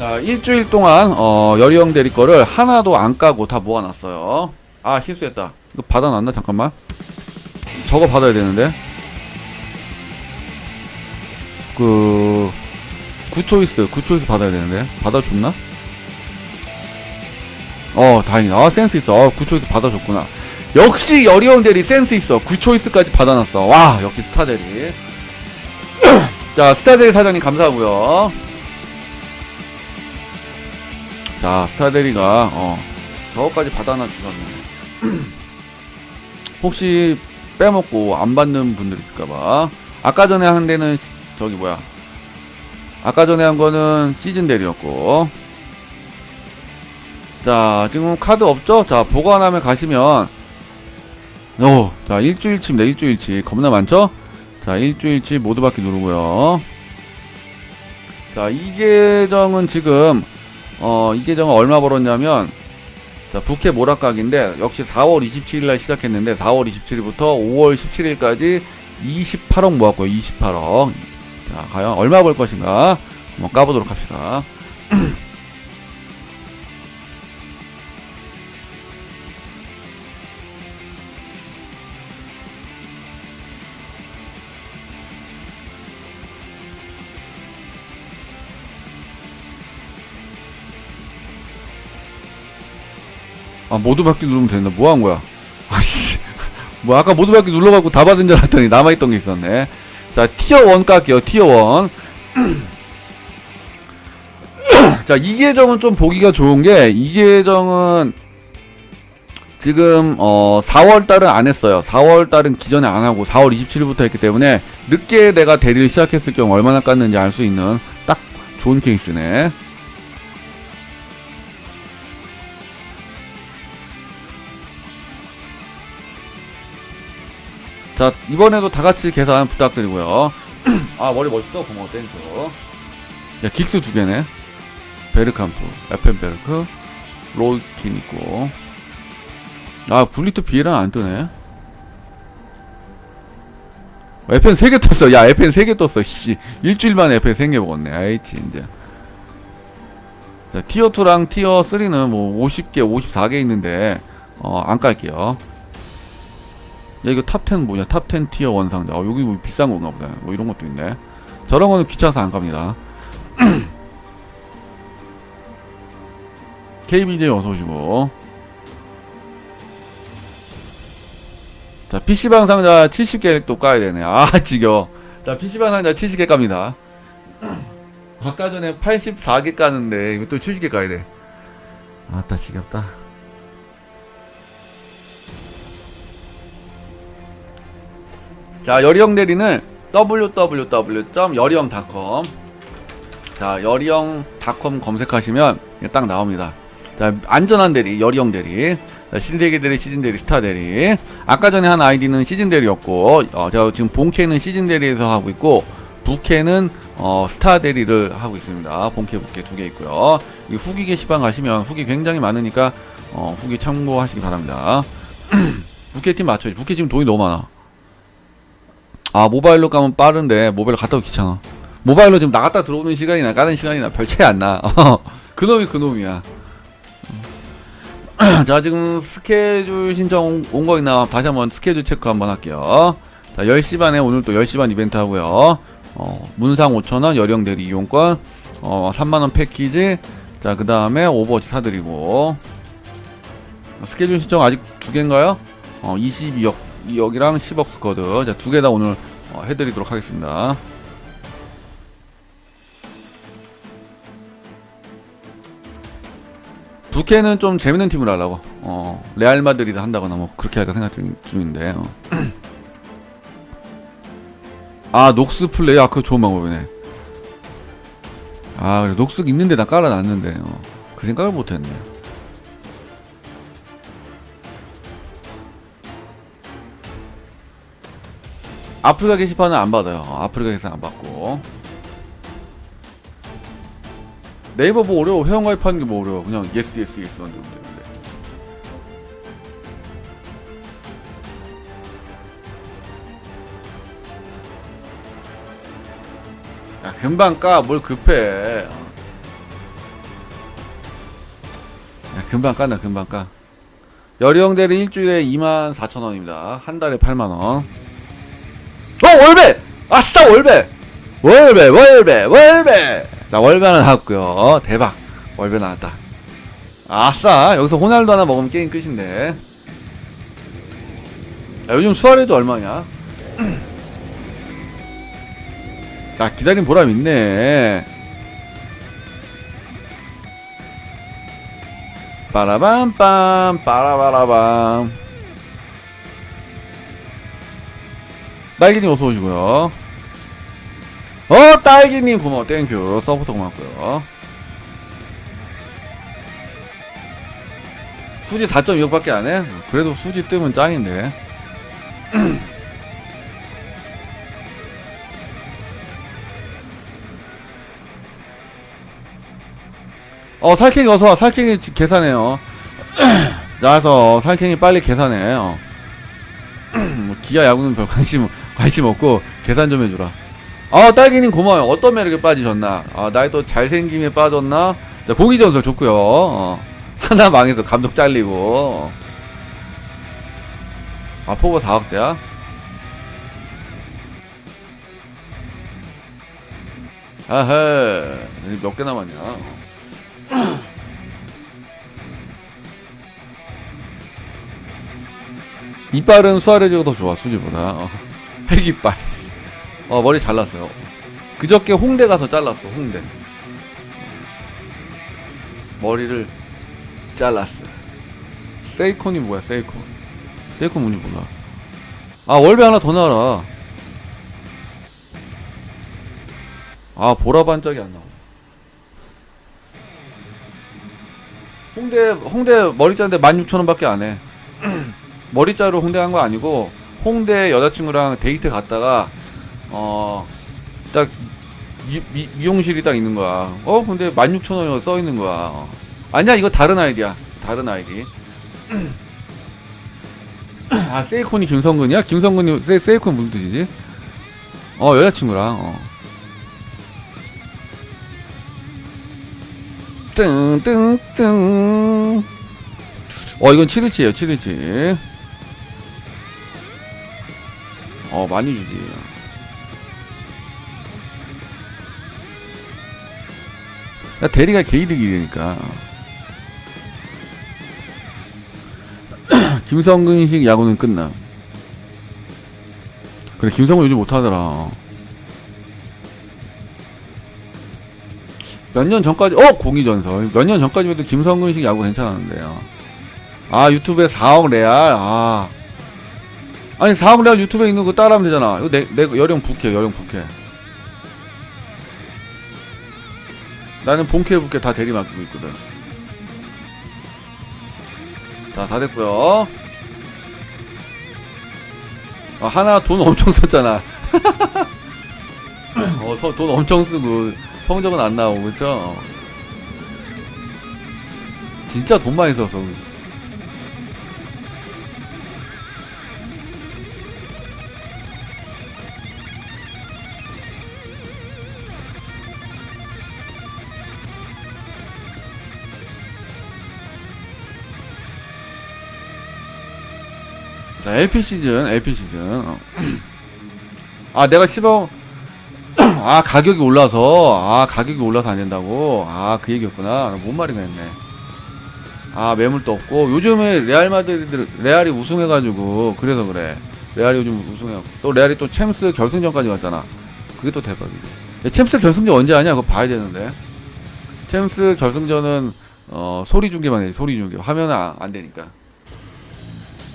자, 일주일 동안 어, 여리형 대리 거를 하나도 안 까고 다 모아놨어요. 아, 실수했다. 이거 받아놨나? 잠깐만. 저거 받아야 되는데. 그, 구초이스, 구초이스 받아야 되는데. 받아줬나? 어, 다행이다. 아, 센스 있어. 어, 구초이스 받아줬구나. 역시 여리형 대리 센스 있어. 구초이스까지 받아놨어. 와, 역시 스타 대리. 자, 스타 대리 사장님 감사하고요. 자, 스타데리가 어 저거까지 받아놔 주셨네. 혹시 빼먹고 안 받는 분들 있을까봐. 아까 전에 한 데는 시- 저기 뭐야? 아까 전에 한 거는 시즌 대리였고. 자, 지금 카드 없죠? 자, 보관함에 가시면 오, 자, 일주일치입니다. 일주일치. 겁나 많죠? 자, 일주일치 모두 받기 누르고요. 자, 이 계정은 지금 어, 이 계정은 얼마 벌었냐면, 자, 부캐 모락각인데, 역시 4월 27일날 시작했는데, 4월 27일부터 5월 17일까지 28억 모았고요, 28억. 자, 과연 얼마 벌 것인가? 한번 까보도록 합시다. 아, 모두 받기 누르면 된다. 뭐 한 거야? 아씨. 뭐, 아까 모두 받기 눌러갖고 다 받은 줄 알았더니 남아있던 게 있었네. 자, 티어 1 깎게요, 티어 1. 자, 이 계정은 좀 보기가 좋은 게, 이 계정은 지금, 어, 4월달은 안 했어요. 4월달은 기존에 안 하고 4월 27일부터 했기 때문에 늦게 내가 대리를 시작했을 경우 얼마나 깠는지 알 수 있는 딱 좋은 케이스네. 자 이번에도 다 같이 계산 부탁드리고요. 아 머리 멋있어 고마워 땡큐. 야 긱스 두 개네. 베르캄프, 에펜 베르크, 로이킨 있고. 아 굴리트 비에랑 안 뜨네. 에펜 3개 떴어. 야 에펜 3개 떴어. 씨 일주일 만에 에펜 3개 먹었네. 아이치 이제. 자 티어 2랑 티어 3는 뭐 50개, 54개 있는데 어 안 깔게요. 야 이거 탑10 뭐냐? 탑10 티어 원상자. 어 여기 뭐 비싼 건가 보다. 뭐 이런 것도 있네. 저런 거는 귀찮아서 안 갑니다. KBJ 어서 오시고. 자 PC방 상자 70개 또 까야 되네. 아 지겨워 자 PC방 상자 70개 깝니다. 아까 전에 84개 까는데 이거 또 70개 까야 돼. 아따 지겹다 자, 여리형 대리는 www.여리형닷컴 자, 여리형닷컴 검색하시면 딱 나옵니다. 자, 안전한 대리, 여리형 대리. 자, 신세계 대리, 시즌 대리, 스타 대리. 아까 전에 한 아이디는 시즌 대리였고, 어, 제가 지금 본캐는 시즌 대리에서 하고 있고, 부캐는 어, 스타 대리를 하고 있습니다. 본캐, 부캐 두 개 있고요. 이 후기 게시판 가시면 후기 굉장히 많으니까 어, 후기 참고하시기 바랍니다. 부캐 팀 맞춰야지. 부캐 지금 돈이 너무 많아. 아 모바일로 가면 빠른데. 모바일로 갔다 오기 귀찮아. 모바일로 지금 나갔다 들어오는 시간이나 까는 시간이나 별 차이 안나. 그놈이 그놈이야. 자 지금 스케줄 신청 온 거 있나? 다시 한번 스케줄 체크 한번 할게요. 자 10시 반에 오늘 또 10시 반 이벤트 하고요. 어, 문상 5천원 여령 대리 이용권 어, 3만원 패키지. 자 그 다음에 오버워치 사드리고. 스케줄 신청 아직 두 개인가요? 어 22억 2억이랑 10억 스쿼드. 자 두 개 다 오늘 어, 해드리도록 하겠습니다. 두캐는 좀 재밌는 팀으로 하려고. 어 레알 마드리드 한다거나 뭐 그렇게 할까 생각 중, 중인데 어. 아 녹스 플레이? 아 그거 좋은 방법이네. 아 그래. 녹스 있는데 나 깔아놨는데 어. 그 생각을 못했네 아프리카 게시판은 안 받아요. 어, 아프리카 게시판 안 받고. 네이버 뭐 어려워. 회원 가입하는 게 뭐 어려워. 그냥 예스 예스 예스만 누르면 되는데. 야 금방 까. 뭘 급해. 어. 금방 깐다 금방 까 여리형 대리 일주일에 2만 4천 원입니다 한 달에 8만 원 어! 월배! 아싸 월배! 월배 월배 월배! 자 월배 하나 나왔고요. 대박. 월배 나왔다. 아싸 여기서 호날두 하나 먹으면 게임 끝인데. 야, 요즘 수아레도 얼마냐? 야 기다린 보람 있네. 빠라밤빰 빠라바라밤 딸기님 어서 오시고요. 어 딸기님 고마워. 땡큐 서포터 고맙고요. 수지 4.26밖에 안 해? 그래도 수지 뜨면 짱인데. 어 살쾡이 어서와. 살쾡이 지- 계산해요. 나와서 살쾡이 빨리 계산해 어. 뭐 기아 야구는 별 관심 관심 없고 계산 좀 해주라. 아 딸기님 고마워요. 어떤 매력에 빠지셨나? 아 나의 또 잘생김에 빠졌나? 자 보기 전설 좋고요. 어. 하나 망해서 감독 잘리고. 아 포버 4억대야? 아헤 몇 개 남았냐? 이빨은 수아레즈가 더 좋아 수지보다. 어. 핵이빨 어 머리 잘랐어요. 그저께 홍대 가서 잘랐어 홍대. 머리를 잘랐어 세이콘이 뭐야 세이콘? 세이콘 뭔지 몰라 아 월배 하나 더 나와라. 아 보라 반짝이 안 나와 홍대 홍대 머리 자는데 16,000원 밖에 안 해. 머리 자르러 홍대 간거 아니고 홍대 여자친구랑 데이트 갔다가 어딱 미용실이 딱 있는 거야. 어 근데 16,000원이 써 있는 거야. 어. 아니야 이거 다른 아이디야. 다른 아이디. 아 세이콘이 김성근이야? 김성근이 세, 세이콘 무슨 뜻이지? 어 여자친구랑 어. 뜬뜬뜬 어 이건 7일치에요 7일치 어 많이 주지. 야 대리가 개이득이니까. 김성근식 야구는 끝나. 그래 김성근 요즘 못하더라. 몇 년 전까지 어 공이전설. 몇 년 전까지만 해도 김성근식 야구 괜찮았는데요. 아 유튜브에 4억 레알? 아 아니 4억 레알 유튜브에 있는 거 따라하면 되잖아. 이거 내, 내 여령 부캐 여령 부캐. 나는 본캐 부캐 다 대리 맡기고 있거든. 자 다 됐고요. 아, 하나 돈 엄청 썼잖아. 어, 서, 돈 엄청 쓰고 성적은 안 나오고 그쵸? 진짜 돈 많이 써서 자, LP 시즌, LP 시즌. 어. 아, 내가 10억, 아, 가격이 올라서, 아, 가격이 올라서 안 된다고? 아, 그 얘기였구나. 뭔 말인가 했네. 아, 매물도 없고, 요즘에 레알 마드리드, 레알이 우승해가지고, 그래서 그래. 레알이 요즘 우승해요. 또 레알이 또 챔스 결승전까지 갔잖아. 그게 또 대박이지. 야, 챔스 결승전 언제 하냐? 그거 봐야 되는데. 챔스 결승전은, 어, 소리 중계만 해, 소리 중계. 화면은 안, 안 되니까.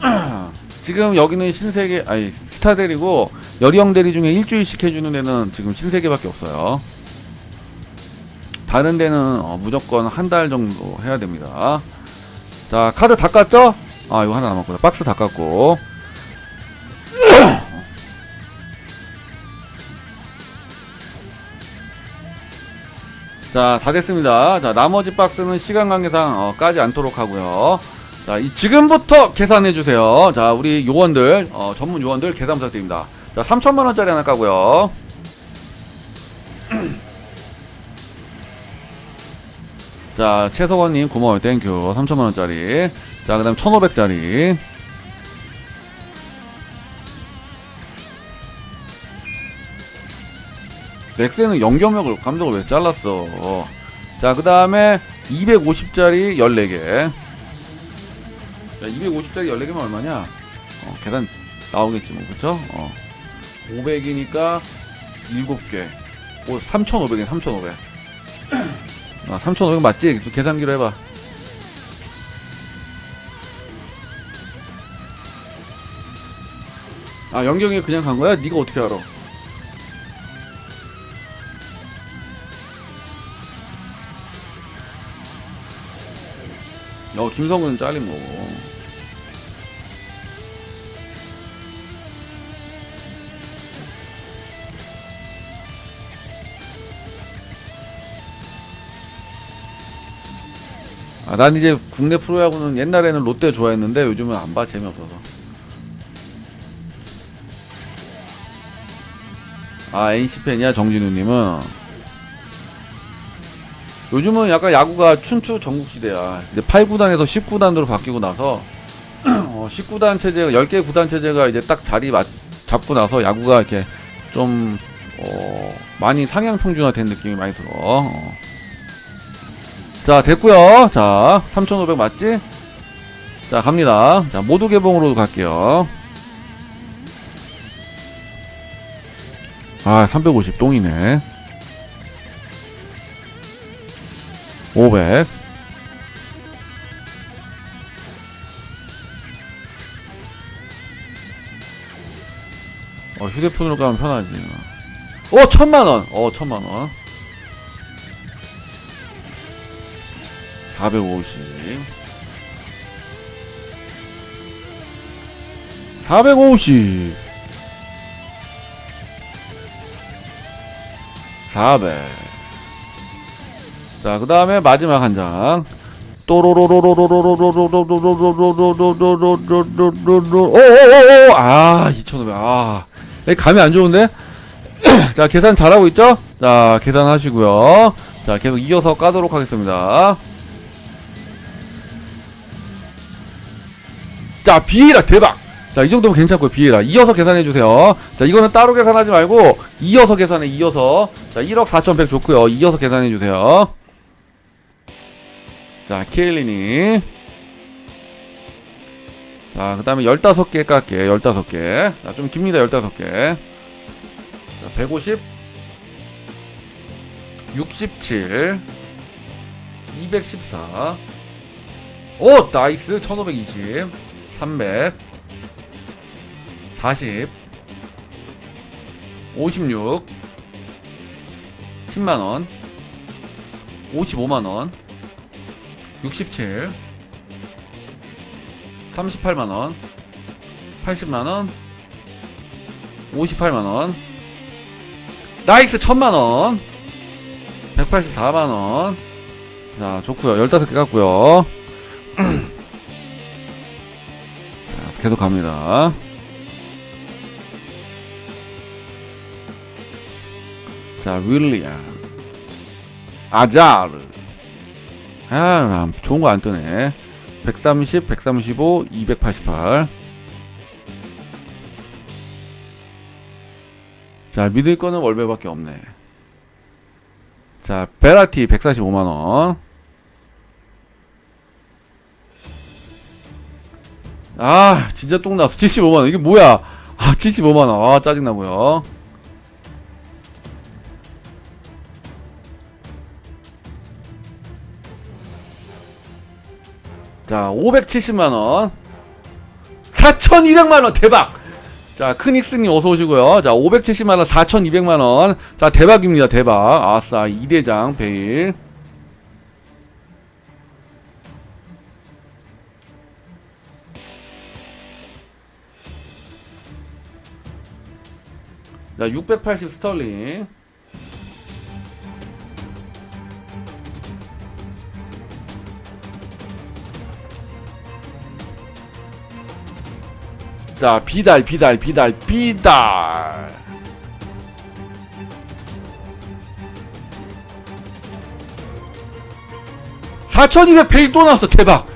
지금 여기는 신세계 아니 스타델이고 여리형 대리 중에 일주일씩 해주는 데는 지금 신세계밖에 없어요. 다른 데는 어, 무조건 한 달 정도 해야 됩니다. 자 카드 다 깠죠? 아 이거 하나 남았구나. 박스 다 깠고. 자 다 됐습니다. 자 나머지 박스는 시간 관계상 어, 까지 않도록 하고요. 자, 이 지금부터 계산해 주세요. 자, 우리 요원들, 어, 전문 요원들 계산 부탁드립니다. 자, 3천만 원짜리 하나 까고요. 자, 최서원 님 고마워요. 땡큐. 3천만 원짜리. 자, 그다음 1,500짜리. 넥센은 영경역을 감독을 왜 잘랐어? 자, 그다음에 250짜리 14개. 250짜리 14개면 얼마냐? 어, 계단 나오겠지 뭐 그쵸? 어. 500이니까 7개. 오 3,500이네 3,500. 아 3,500 맞지? 계산기로 해봐. 아 영경이 그냥 간 거야? 네가 어떻게 알아? 어 김성근은 잘린 거고. 아, 난 이제 국내 프로야구는 옛날에는 롯데 좋아했는데 요즘은 안 봐 재미없어서. 아 NC 팬이야 정진우님은. 요즘은 약간 야구가 춘추 전국 시대야. 이제 8구단에서 19단으로 바뀌고 나서 어, 19단 체제가 10개 구단 체제가 이제 딱 자리 맞, 잡고 나서 야구가 이렇게 좀 어, 많이 상향 평준화 된 느낌이 많이 들어. 어. 자 됐고요 자 3500 맞지? 자 갑니다 자 모두 개봉으로 갈게요 아 350 똥이네 500 어, 휴대폰으로 가면 편하지. 어, 천만원! 어, 천만원. 405씩 450 400자그 다음에 마지막 한장 오오오오 아 2500. 아. 감이 안 좋은데? 자, 계산 잘하고 있죠? 자, 계산하시고요. 자, 계속 이어서 까도록 하겠습니다. 자, 비에라 대박! 자, 이 정도면 괜찮고요, 비에라. 이어서 계산해 주세요. 자, 이거는 따로 계산하지 말고, 이어서 계산해, 이어서. 자, 1억 4,100 좋고요. 이어서 계산해 주세요. 자, 키엘리니. 자, 그 다음에 15개 깎게, 15개. 자, 좀 깁니다, 15개. 자, 150. 67. 214. 오! 나이스! 1520. 300. 40. 56. 10만원. 55만원. 67. 38만원. 80만원. 58만원. 나이스! 1000만원. 184만원. 자, 좋고요 15개 깎고요 자, 계속 갑니다. 자, 윌리엄. 아자르. 아, 좋은 거 안 뜨네. 130, 135, 288. 자, 믿을 거는 월배밖에 없네. 자, 베라티 145만원. 아, 진짜 똥 났어. 75만원. 이게 뭐야? 아, 75만원. 아, 짜증나고요 자, 570만원. 4,200만원. 대박! 자, 크닉스님 어서 오시고요. 자, 570만원, 4,200만원. 자, 대박입니다. 대박. 아싸, 2대장, 베일. 자, 680 스털링. 자, 비달, 비달, 비달, 비달. 4200 베일 또 나왔어. 대박.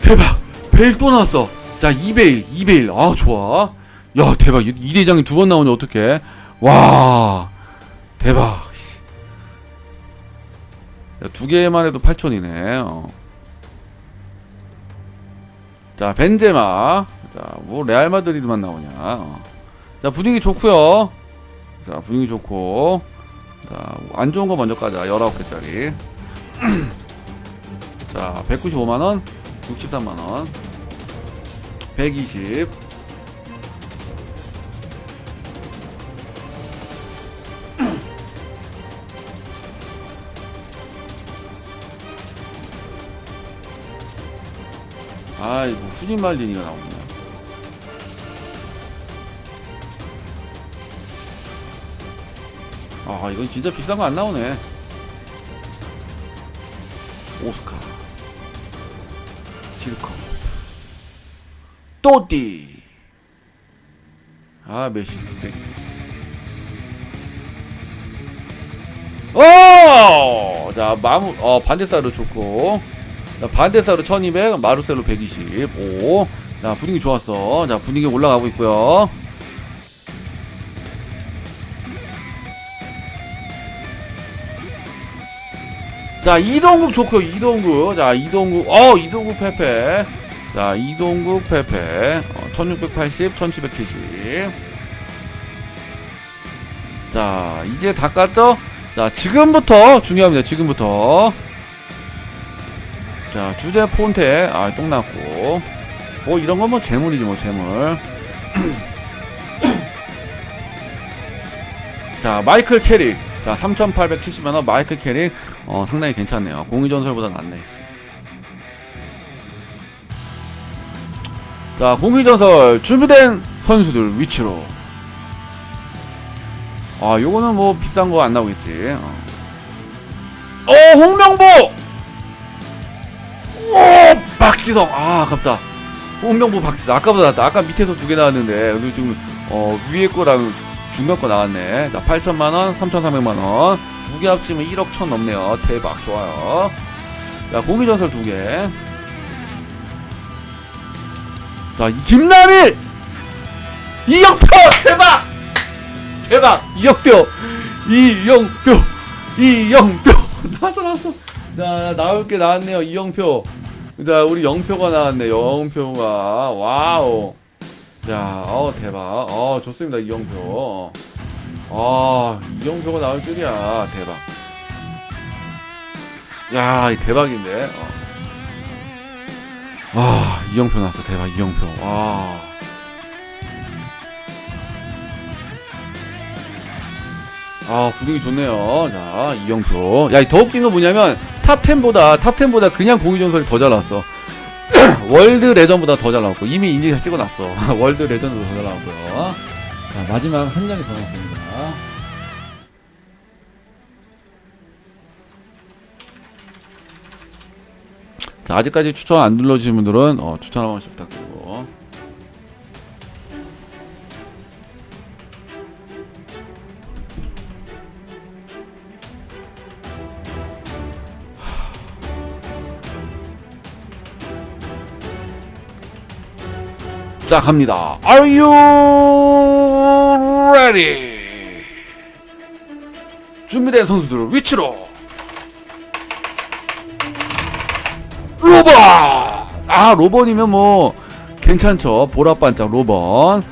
대박. 베일 또 나왔어. 자 2베일 2베일. 아 좋아. 야 대박. 이- 이 대장이 두 번 나오니 어떡해 와 대박. 씨. 야, 두 개만 해도 8000이네. 어. 자 벤제마. 자뭐 레알 마드리드만 나오냐. 어. 자 분위기 좋고요. 자 분위기 좋고. 자 안 좋은 거 먼저 까자. 19개짜리. 자 195만원 63만원 120 아이고 수진 말린이가 나오네. 아 이건 진짜 비싼 거 안 나오네. 오스카. 지르커 또띠. 아 메시 두개. 오! 자 마무 어 반대사로 좋고. 자, 반대사로 1200 마루셀로 125자 분위기 좋았어. 자 분위기 올라가고 있고요. 자 이동국 좋고요 이동국. 자 이동국 어 이동국 페페 자 이동국 페페 어, 1680 1770 자 이제 다 깠죠? 자 지금부터 중요합니다. 지금부터 자 주제 폰테 아 똥났고. 뭐 이런 건 뭐 재물이지 뭐 재물. 자 마이클 캐릭 자 3870만원 마이클 캐릭 어 상당히 괜찮네요. 공유전설보다 낫네. 씨. 자 공유전설. 준비된 선수들 위치로. 아 요거는 뭐 비싼 거 안 나오겠지. 어, 어 홍명보 오 박지성. 아 아깝다. 홍명보 박지성. 아까보다 낫다. 아까 밑에서 두 개 나왔는데. 오늘 지금 어 위에 거랑 중간 거 나왔네. 자 8천만원 3,300만원. 두 개 합치면 1억 천 넘네요. 대박. 좋아요. 자 공기전설 두 개. 자 김남일 이영표! 대박! 대박! 이영표! 이영표! 이영표! 나왔어 나왔어. 자 나올 게 나왔네요. 이영표 자 우리 영표가 나왔네 영표가 와우 자, 어 대박. 어 좋습니다 이영표. 아 이영표가 나올 줄이야 대박. 야, 이 대박인데. 어. 아 이영표 나왔어 대박 이영표. 와. 아 분위기 좋네요. 자 이영표. 야 더 웃긴 건 뭐냐면 탑 10보다 탑 10보다 그냥 공유전설이 더 잘 나왔어. 월드 레전보다 더 잘 나왔고 이미 인증 다 찍어놨어. 월드 레전도 더 잘 나왔고요. 자 마지막 한 장이 더 나왔습니다. 자 아직까지 추천 안 눌러주신 분들은 어, 추천 한 번씩 부탁드리 갑니다. Are you ready? 준비된 선수들 위치로 로번. 아 로번이면 뭐 괜찮죠. 보라반짝 로번.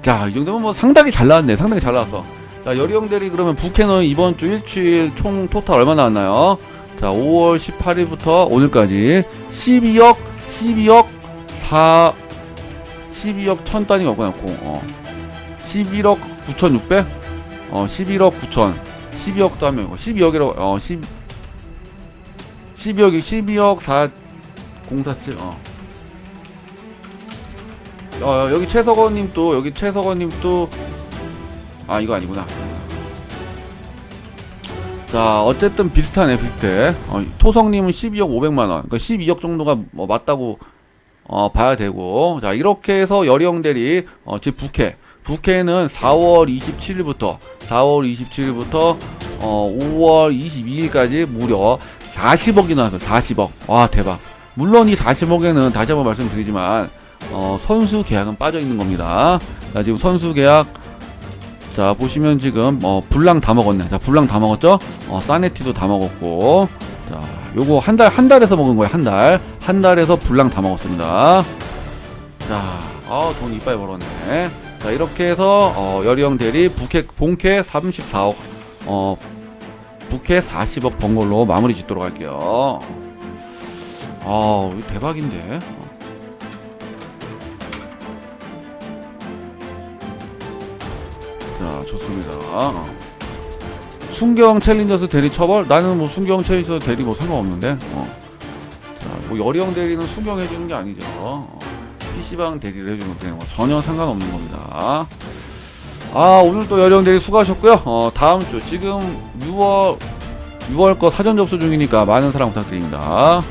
자이 정도면 뭐 상당히 잘 나왔네. 상당히 잘 나왔어. 자 여리 형들이 그러면 부캐는 이번 주 일주일 총 토탈 얼마 나왔나요? 자 5월 18일부터 오늘까지 12억 12억 4 12억 천 단위가 없구나 공. 어. 11억 9,600? 어, 11억 9천. 12억도 하면 이거 12억이라고 어, 10 12억이 12억 4 047 어. 어, 여기 최석원 님 또 여기 최석원 님 또 아, 이거 아니구나. 자, 어쨌든 비슷하네, 비슷해. 어, 토성님은 12억 500만원. 그러니까 12억 정도가 뭐 맞다고 어, 봐야 되고 자 이렇게 해서 여리형들이 어, 제 부캐 부캐는 4월 27일부터 4월 27일부터 어, 5월 22일까지 무려 40억이 나왔어요. 40억. 와, 대박. 물론 이 40억에는 다시 한번 말씀드리지만, 어, 선수 계약은 빠져 있는 겁니다. 자, 지금 선수 계약, 자, 보시면 지금, 어, 불랑 다 먹었네. 자, 불랑 다 먹었죠? 어, 사네티도 다 먹었고, 자, 요거 한 달, 한 달에서 먹은 거예요. 한 달. 한 달에서 불랑 다 먹었습니다. 자, 아, 돈 이빨 벌었네. 자, 이렇게 해서, 어, 여리형 대리, 부캐, 본캐 34억, 어, 부캐 40억 번 걸로 마무리 짓도록 할게요. 아, 대박인데. 자, 좋습니다. 어. 순경 챌린저스 대리 처벌? 나는 뭐 순경 챌린저스 대리 뭐 상관없는데. 어. 자, 뭐 여리형 대리는 순경 해주는 게 아니죠. 어. PC방 대리를 해주는 게뭐 전혀 상관없는 겁니다. 아, 오늘 또 여리형 대리 수고하셨고요. 어, 다음 주, 지금 6월, 6월 거 사전 접수 중이니까 많은 사랑 부탁드립니다.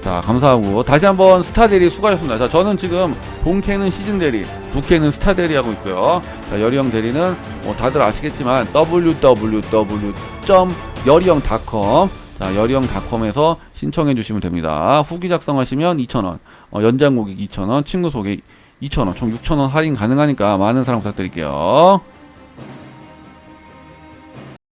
자, 감사하고. 다시 한번 스타 대리 수고하셨습니다. 자, 저는 지금 본캐는 시즌 대리, 부캐는 스타 대리 하고 있고요. 자, 여리형 대리는 뭐 다들 아시겠지만 www.여리형.com 자, 여리형닷컴에서 신청해 주시면 됩니다. 후기 작성하시면 2,000원, 어, 연장 고객 2,000원, 친구 소개 2,000원, 총 6,000원 할인 가능하니까 많은 사랑 부탁드릴게요.